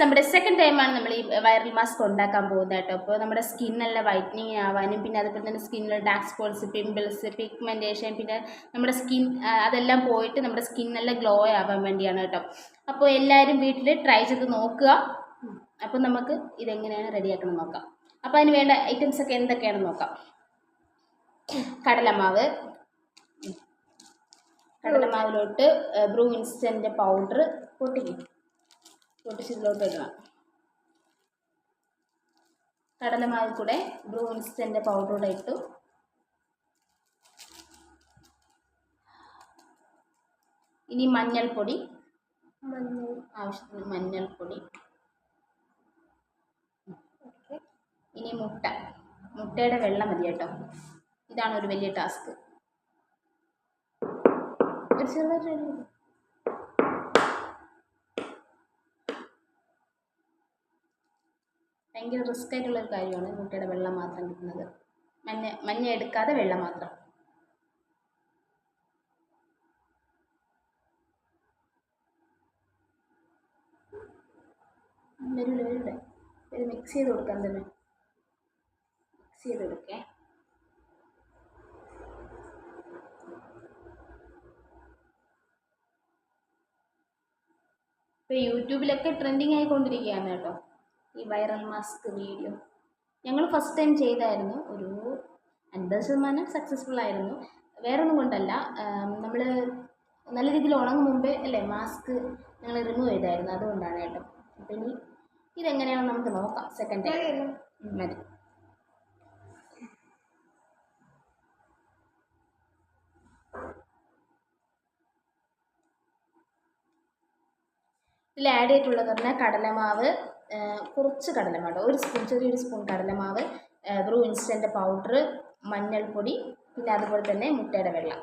നമ്മുടെ സെക്കൻഡ് ടൈമാണ് നമ്മൾ ഈ വൈറൽ മാസ്ക് ഉണ്ടാക്കാൻ പോകുന്നത് കേട്ടോ. അപ്പോൾ നമ്മുടെ സ്കിന്നെല്ലാം നല്ല വൈറ്റനിങ് ആവാനും പിന്നെ അതുപോലെ തന്നെ സ്കിന്നിൽ ഡാർക്ക് സ്പോട്സ് പിമ്പിൾസ് പിഗ്മെന്റേഷൻ പിന്നെ നമ്മുടെ സ്കിൻ അതെല്ലാം പോയിട്ട് നമ്മുടെ സ്കിന്നെല്ലാം നല്ല ഗ്ലോ ആവാൻ വേണ്ടിയാണ് കേട്ടോ. അപ്പോൾ എല്ലാവരും വീട്ടിൽ ട്രൈ ചെയ്ത് നോക്കുക. അപ്പോൾ നമുക്ക് ഇതെങ്ങനെയാണ് റെഡിയാക്കണം നോക്കാം. അപ്പോൾ അതിന് വേണ്ട ഐറ്റംസ് ഒക്കെ എന്തൊക്കെയാണെന്ന് നോക്കാം. കടലമാവ്. കടലമാവിലോട്ട് ബ്രൂ ഇൻസ്റ്റന്റ് പൗഡർ. പൊട്ടിക്കും. പൊട്ടിച്ച് ഇടുക കടലമാവ് കൂടെ ബ്രൂ പൗഡർ കൂടെ ഇട്ടു. ഇനി മഞ്ഞൾപ്പൊടി. മഞ്ഞൾ ആവശ്യത്തിന് മഞ്ഞൾപ്പൊടി. ഇനി മുട്ട. മുട്ടയുടെ വെള്ളം മതി കേട്ടോ. ഇതാണ് ഒരു വലിയ ടാസ്ക് ഒരു ഭയങ്കര റിസ്ക് ആയിട്ടുള്ള ഒരു കാര്യമാണ് മുട്ടയുടെ വെള്ളം മാത്രം കിട്ടുന്നത്. മഞ്ഞ മഞ്ഞ എടുക്കാതെ വെള്ളം മാത്രം. വരൂല വരൂല ഇത് മിക്സ് ചെയ്ത് കൊടുക്കാൻ തന്നെ. മിക്സ് ചെയ്ത് കൊടുക്കേ. യൂട്യൂബിലൊക്കെ ട്രെൻഡിങ് ആയിക്കൊണ്ടിരിക്കുകയാണ് കേട്ടോ. ഈ വൈറൽ മാസ്ക് വീഡിയോ. ഞങ്ങൾ ഫസ്റ്റ് ടൈം ചെയ്തായിരുന്നു. ഒരു അൻപത് ശതമാനം സക്സസ്ഫുൾ ആയിരുന്നു. വേറെ ഒന്നും കൊണ്ടല്ല നമ്മൾ നല്ല രീതിയിൽ ഉണങ്ങും മുമ്പേ അല്ലേ മാസ്ക് ഞങ്ങൾ റിമൂവ് ചെയ്തായിരുന്നു. അതുകൊണ്ടാണ് കേട്ടോ. അപ്പം ഇനി ഇതെങ്ങനെയാണെന്ന് നമുക്ക് നോക്കാം. സെക്കൻഡ് ടൈം മതി. ഇതിൽ ആഡ് ചെയ്തിട്ടുള്ളത് പറഞ്ഞാൽ കടലമാവ് കുറച്ച് കടലമാവ് ഒരു സ്പൂൺ ചെറിയൊരു സ്പൂൺ കടലമാവ് ബ്രൂ ഇൻസ്റ്റന്റ് പൗഡർ മഞ്ഞൾപ്പൊടി പിന്നെ അതുപോലെ തന്നെ മുട്ടയുടെ വെള്ളം.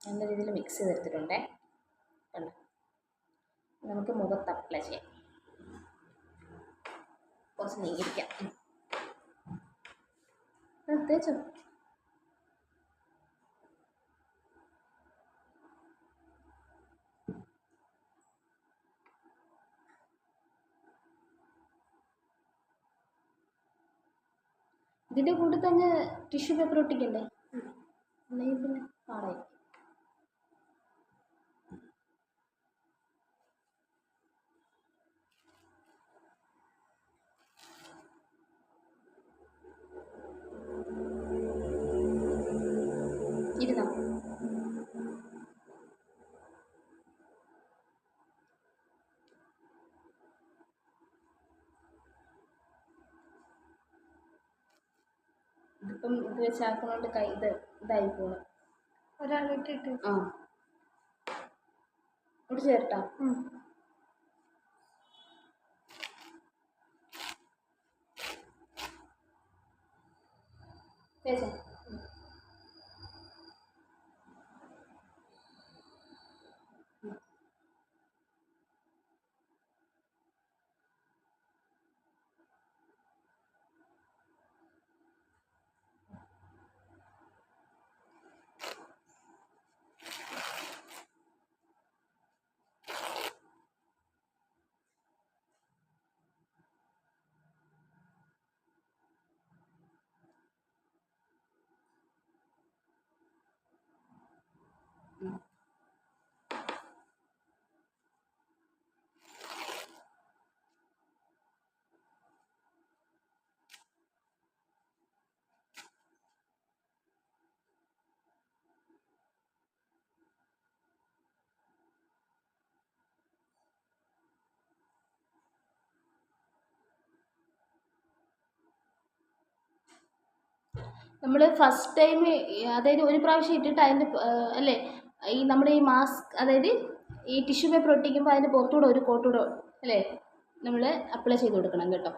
നല്ല രീതിയിൽ മിക്സ് ചെയ്തെടുത്തിട്ടുണ്ടേ. നമുക്ക് മുഖത്ത് അപ്ലൈ ചെയ്യാം. കുറച്ച്. ആ, തേച്ചോ. ഇതിന്റെ കൂടെ തന്നെ ടിഷ്യൂ പേപ്പർ ഒട്ടിക്കണ്ടേ? അല്ലെങ്കിൽ പിന്നെ പാടായി. ഇതിപ്പം ഇത് വെച്ചാക്കുന്നോണ്ട് കൈ ഇത് ഇതായി പോണു. ഒരാളിട്ടിട്ട് ആ. ഇവിടെ ചേർട്ടാ തേച്ചോ? നമ്മൾ ഫസ്റ്റ് ടൈം അതായത് ഒരു പ്രാവശ്യം ഇട്ടിട്ട് അതിന്റെ അല്ലേ? ഈ നമ്മുടെ ഈ മാസ്ക് അതായത് ഈ ടിഷ്യൂ പേപ്പർ ഒട്ടിക്കുമ്പോൾ അതിന്റെ പുറത്തുകൂടെ ഒരു കോട്ടൂടെ അല്ലേ? നമ്മൾ അപ്ലൈ ചെയ്ത് കൊടുക്കണം കേട്ടോ.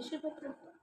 ടിഷ്യൂ പേപ്പർ എടുത്തോ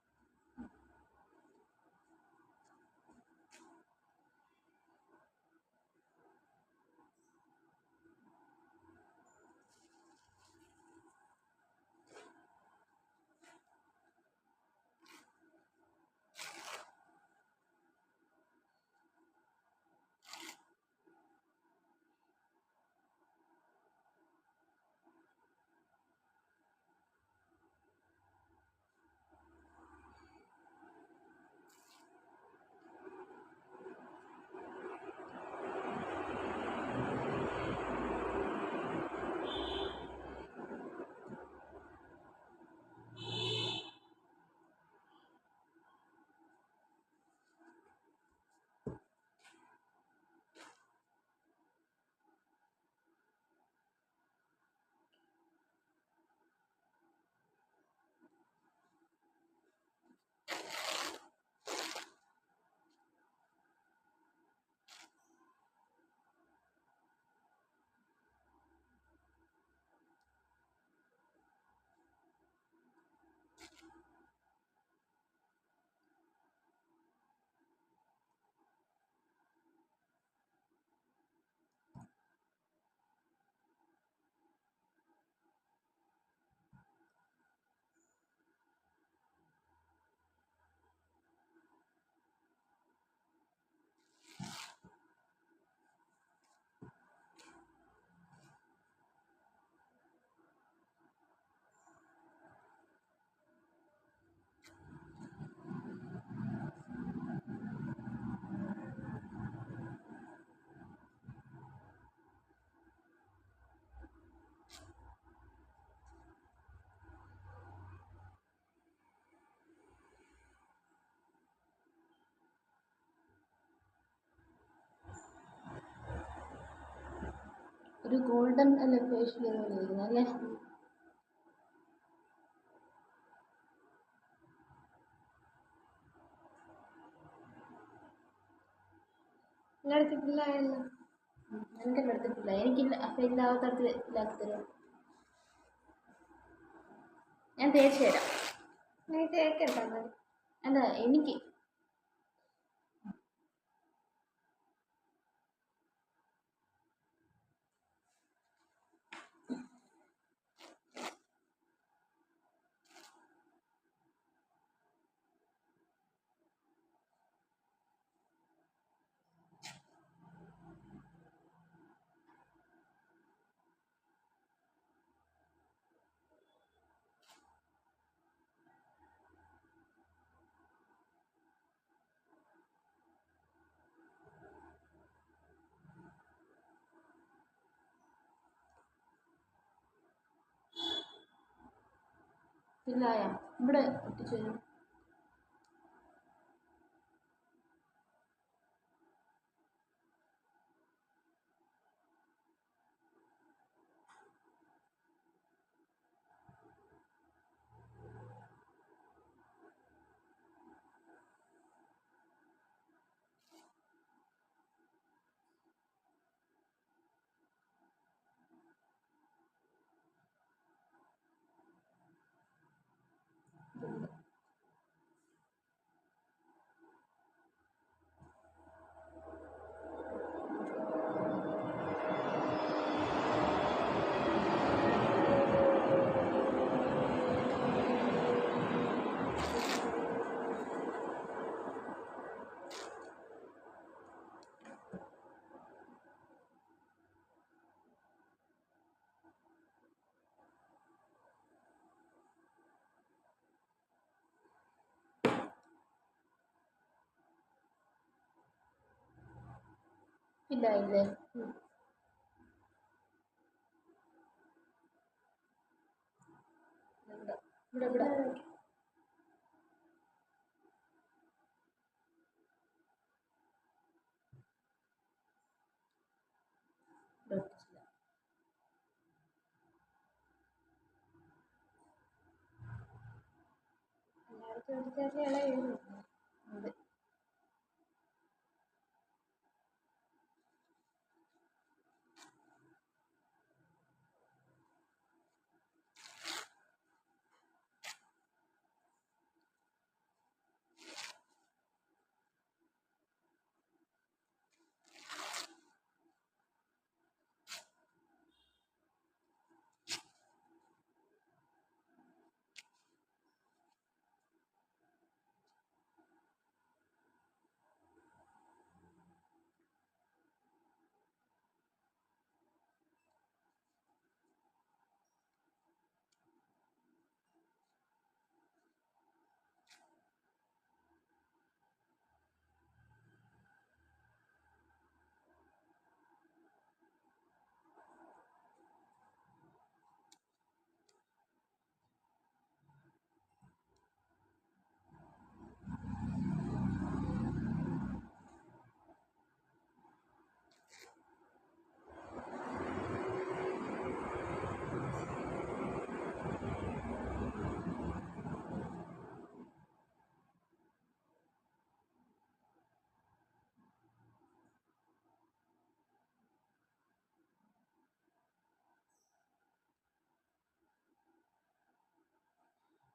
ഒരു ഗോൾഡൻ അല്ലേ? ഫേഷ്യൽ പോലെ ഇരിക്കുന്നത് അല്ലേ എടുത്തിട്ടില്ല എനിക്കെല്ലാം എടുത്തിട്ടില്ല എനിക്കില്ല അപ്പം ഇല്ലാത്തടത്ത് ഇല്ലാക്കി തരുമോ ഞാൻ തേച്ച് തരാം. നീ മതി അല്ല എനിക്ക് ഇല്ലായ. ഇവിടെ ഒട്ടിച്ചു തരും ഇല്ല ഇല്ലേ. ഉം. ഇവിടെ ഇവിടെ.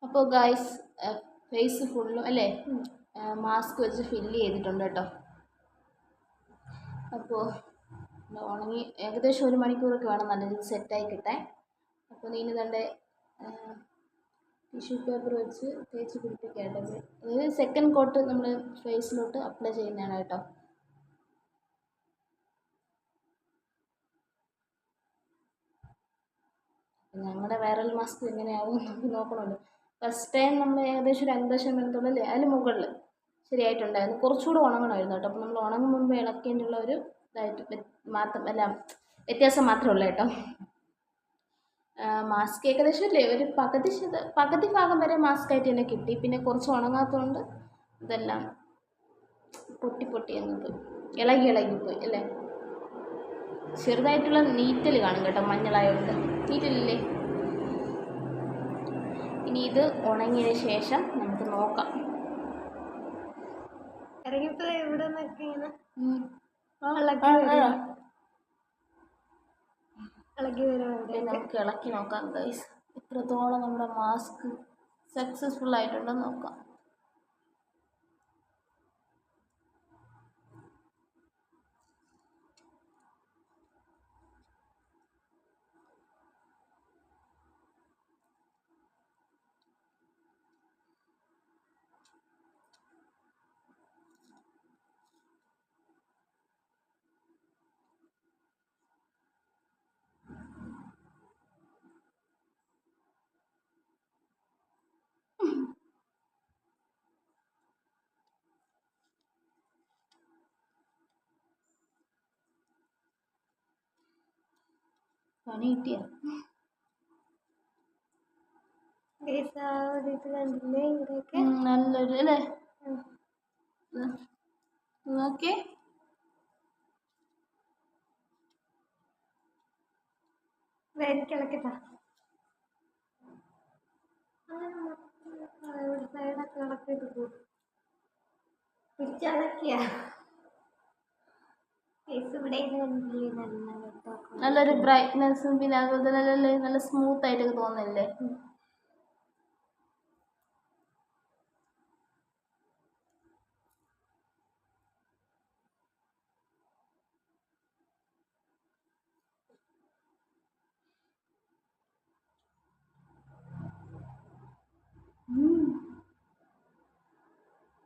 അപ്പോൾ ഗൈസ് ഫേസ് ഫുള്ളും അല്ലേ? മാസ്ക് വെച്ച് ഫില്ല് ചെയ്തിട്ടുണ്ട് കേട്ടോ. അപ്പോൾ ഉണങ്ങി ഏകദേശം ഒരു മണിക്കൂറൊക്കെ വേണം നല്ല രീതിയിൽ സെറ്റായി കിട്ടാൻ. അപ്പോൾ നീന തന്റെ ടിഷ്യൂ പേപ്പർ വെച്ച് തേച്ച് പിടിപ്പിക്കേണ്ടത് അതായത് സെക്കൻഡ് കോട്ട് നമ്മൾ ഫേസിലോട്ട് അപ്ലൈ ചെയ്യുന്നതാണ് കേട്ടോ. ഞങ്ങളുടെ വൈറൽ മാസ്ക് എങ്ങനെയാവും നമുക്ക് നോക്കണമല്ലോ. ഫസ്റ്റ് ടൈം നമ്മൾ ഏകദേശം ഒരു അൻപത് ശതമാനത്തോളം അല്ലേ? അതിന് മുകളിൽ ശരിയായിട്ടുണ്ടായിരുന്നു. കുറച്ചുകൂടെ ഉണങ്ങണമായിരുന്നു കേട്ടോ. അപ്പോൾ നമ്മൾ ഉണങ്ങും മുമ്പ് ഇളക്കേണ്ടുള്ള ഒരു ഇതായിട്ട് മാത്രം അല്ല വ്യത്യാസം മാത്രമേ ഉള്ളൂ കേട്ടോ. മാസ്ക് ഏകദേശം ഇല്ലേ ഒരു പകുതി ശത പകുതി ഭാഗം വരെ മാസ്ക് ആയിട്ട് തന്നെ കിട്ടി. പിന്നെ കുറച്ച് ഉണങ്ങാത്തതുകൊണ്ട് ഇതെല്ലാം പൊട്ടി പൊട്ടി പോയി ഇളകി ഇളകി പോയി അല്ലേ? ചെറുതായിട്ടുള്ള നീറ്റൽ കാണും കേട്ടോ മഞ്ഞളായതുകൊണ്ട് നീറ്റലില്ലേ? ഇനി ഇത് ഉണങ്ങിയതിന് ശേഷം നമുക്ക് നോക്കാം. ഇറങ്ങിയപ്പോ ഇവിടെ നിന്നൊക്കെ ഇങ്ങനെ ഉം. ഇളക്കി വരും. നമുക്ക് ഇളക്കി നോക്കാം ഗൈസ് എത്രത്തോളം നമ്മുടെ മാസ്ക് സക്സസ്ഫുൾ ആയിട്ടുണ്ടെന്ന് നോക്കാം. പണി കിട്ടിയ നല്ലൊരു അല്ലേ? ഉം. നോക്കിയേ. വേദിക്ക് ഇളക്കിട്ടാ അങ്ങനെ സൈഡൊക്കെ ഇളക്കിയിട്ട് പോകും തിരിച്ചിളക്കിയ ഗൈസ് ഇവിടെ ഇത് കണ്ടില്ലേ നല്ല വെട്ടമൊക്കെ നല്ലൊരു ബ്രൈറ്റ്നെസ്സും പിന്നെ അതുപോലെ തന്നെ നല്ല നല്ല സ്മൂത്ത് ആയിട്ടൊക്കെ തോന്നുന്നില്ലേ?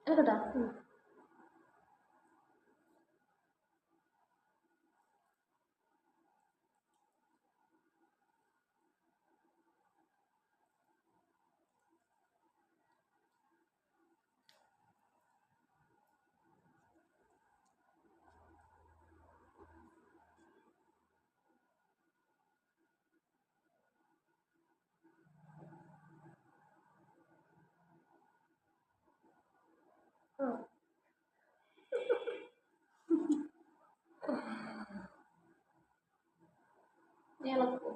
എടുക്കട്ടാ ആ ഇളക്കോ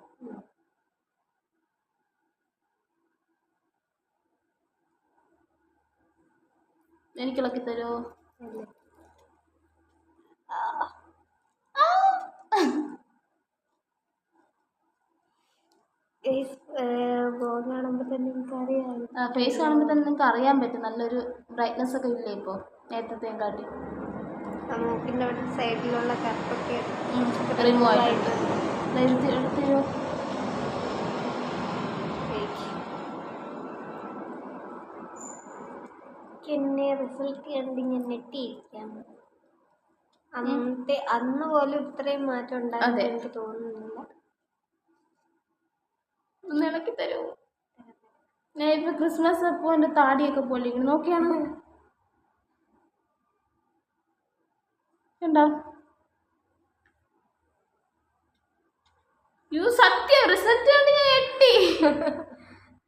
എനിക്ക് ഇളക്കി തരുമോ ഫേസ് കാണുമ്പോൾ തന്നെ നിങ്ങൾക്ക് അറിയാൻ പറ്റും. നല്ലൊരു ബ്രൈറ്റ്നെസ് ഒക്കെ ഇല്ലേ ഇപ്പോൾ നേരത്തെ കാട്ടി. സൈഡിലുള്ള കറുപ്പൊക്കെ റിമൂവ് ആയിട്ടുണ്ട്. ദാ എടുത്ത് എടുത്ത് തരുമോ എന്നെ റിസൾട്ട് കണ്ട് ഞാൻ ഞെട്ടിയിരിക്കാണ് അന്നത്തെ അന്ന് പോലും ഇത്രയും മാറ്റം ഉണ്ടായിരുന്നു എനിക്ക് തോന്നുന്നില്ല. ഒന്ന് ഇളക്കി തരുമോ ഞാൻ ഇപ്പൊ ക്രിസ്മസ് അപ്പോൾ എന്റെ താടിയൊക്കെ പോലെ നോക്കിയാണ്. കണ്ടോ? യു സത്യം റിസൾട്ട് കണ്ട് ഞാൻ എട്ടി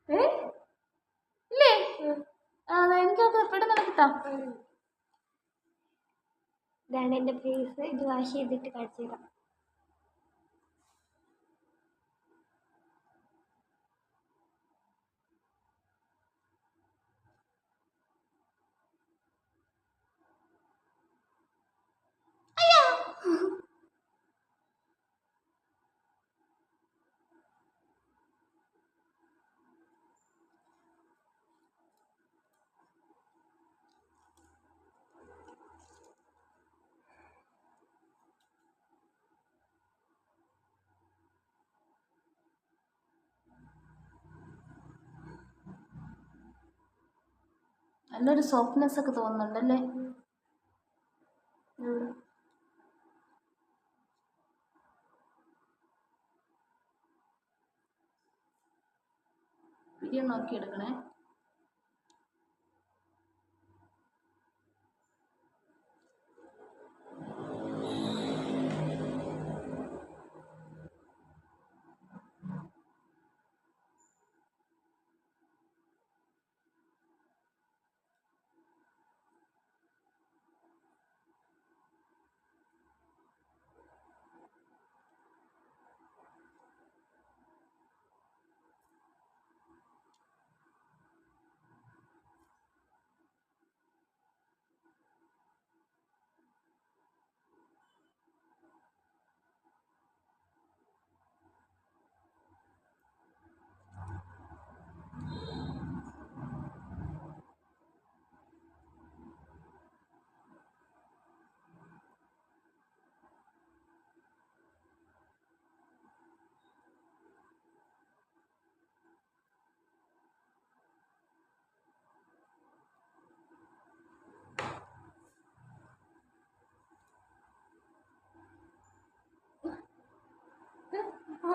ഏ? ഇല്ലേ? ആ എനിക്കൊക്കെ ഇതാണ് എന്റെ ഫേസ് ഇത് വാഷ് ചെയ്തിട്ട് കാണിച്ചു തരാം നല്ലൊരു സോഫ്റ്റ്നെസ് ഒക്കെ തോന്നുന്നുണ്ടല്ലേ. വീഡിയോ നോക്കി എടുക്കണേ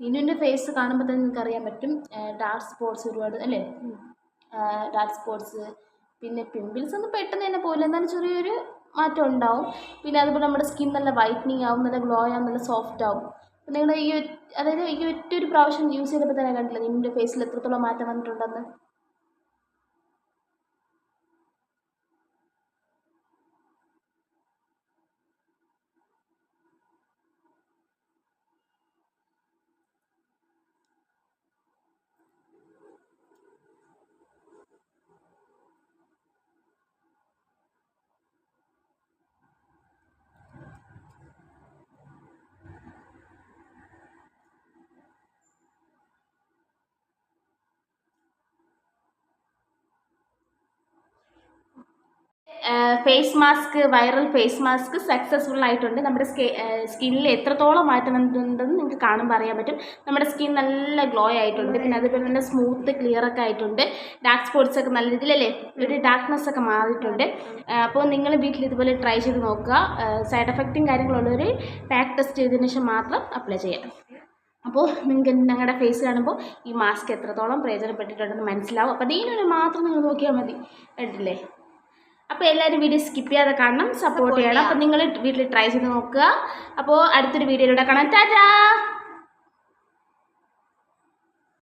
ഇനുവിന്റെ ഫേസ് കാണുമ്പോൾ തന്നെ നിങ്ങൾക്ക് അറിയാൻ പറ്റും ഡാർക്ക് സ്പോട്ട്സ് ഒരുപാട് അല്ലേ? ഡാർക്ക് സ്പോട്ട്സ് പിന്നെ പിമ്പിൾസ് ഒന്നും പെട്ടെന്ന് തന്നെ പോയില്ല എന്നാലും ചെറിയൊരു മാറ്റം ഉണ്ടാവും. പിന്നെ അതുപോലെ നമ്മുടെ സ്കിൻ നല്ല വൈറ്റനിങ് ആവും നല്ല ഗ്ലോ ആവും നല്ല സോഫ്റ്റ് ആവും. അപ്പം നിങ്ങൾ ഈ അതായത് ഈ ഒറ്റ ഒരു പ്രാവശ്യം യൂസ് ചെയ്തപ്പോൾ തന്നെ കണ്ടില്ല നിങ്ങളുടെ ഫേസിൽ എത്രത്തോളം മാറ്റം വന്നിട്ടുണ്ടെന്ന്? Face mask viral face mask successful ആയിട്ടുണ്ട്. നമ്മുടെ സ്കിന്നിൽ എത്രത്തോളം മാറ്റം വന്നിട്ടുണ്ടെന്ന് നിങ്ങൾക്ക് കാണുമ്പോൾ അറിയാൻ പറ്റും. നമ്മുടെ സ്കിൻ നല്ല ഗ്ലോ ആയിട്ടുണ്ട്. പിന്നെ അതുപോലെ തന്നെ സ്മൂത്ത് ക്ലിയർ ഒക്കെ ആയിട്ടുണ്ട്. ഡാർക്ക് സ്പോട്ട്സ് ഒക്കെ നല്ല രീതിയിലല്ലേ ഒരു ഡാർക്ക്നെസ് ഒക്കെ മാറിയിട്ടുണ്ട്. അപ്പോൾ നിങ്ങൾ വീട്ടിൽ ഇതുപോലെ ട്രൈ ചെയ്ത് നോക്കുക. സൈഡ് എഫക്റ്റും കാര്യങ്ങളുള്ളൊരു പാക്ക് ടെസ്റ്റ് ചെയ്തതിന് ശേഷം മാത്രം അപ്ലൈ ചെയ്യാം. അപ്പോൾ നിങ്ങൾക്ക് ഞങ്ങളുടെ ഫേസ് കാണുമ്പോൾ ഈ മാസ്ക് എത്രത്തോളം പ്രയോജനപ്പെട്ടിട്ടുണ്ടെന്ന് മനസ്സിലാവും. അപ്പോൾ അതിനൊരു മാത്രം നിങ്ങൾ നോക്കിയാൽ മതി. കണ്ടില്ലേ അപ്പോൾ എല്ലാവരും വീഡിയോ സ്കിപ്പ് ചെയ്യാതെ കാണണം സപ്പോർട്ട് ചെയ്യണം. അപ്പോൾ നിങ്ങൾ വീട്ടിൽ ട്രൈ ചെയ്ത് നോക്കുക. അപ്പോൾ അടുത്തൊരു വീഡിയോയിലൂടെ കാണാം. ടാറ്റാ